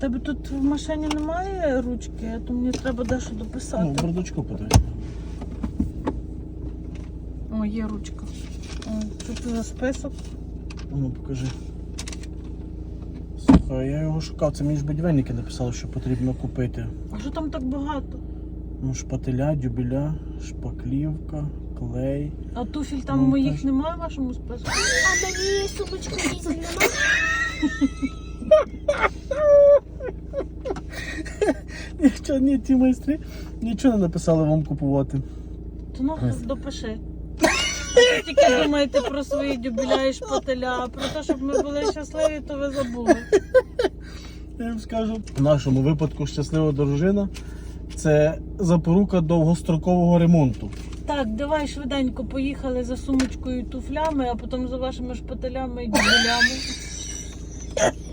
Тебе тут в машині немає ручки, а то мені треба дещо Ну, в дописати. бардачку подивись. О, є ручка. О, тут за список. Ну, покажи. Слухай, я його шукав, це мені ж будівельники написали, що потрібно купити. А що там так багато? Ну, шпателя, дюбеля, шпаклівка, клей. А туфіль там Ну, моїх теж. немає в вашому списку? А мені сумочку дізель Нічого, ні, ті майстри нічого не написали вам купувати. То ну допиши. Ви Тільки думаєте про свої дюбеля і шпателя, а про те, щоб ми були щасливі, то ви забули. Я вам скажу, в нашому випадку щаслива дружина це запорука довгострокового ремонту. Так, давай швиденько поїхали за сумочкою і туфлями, а потім за вашими шпателями і дюбелями.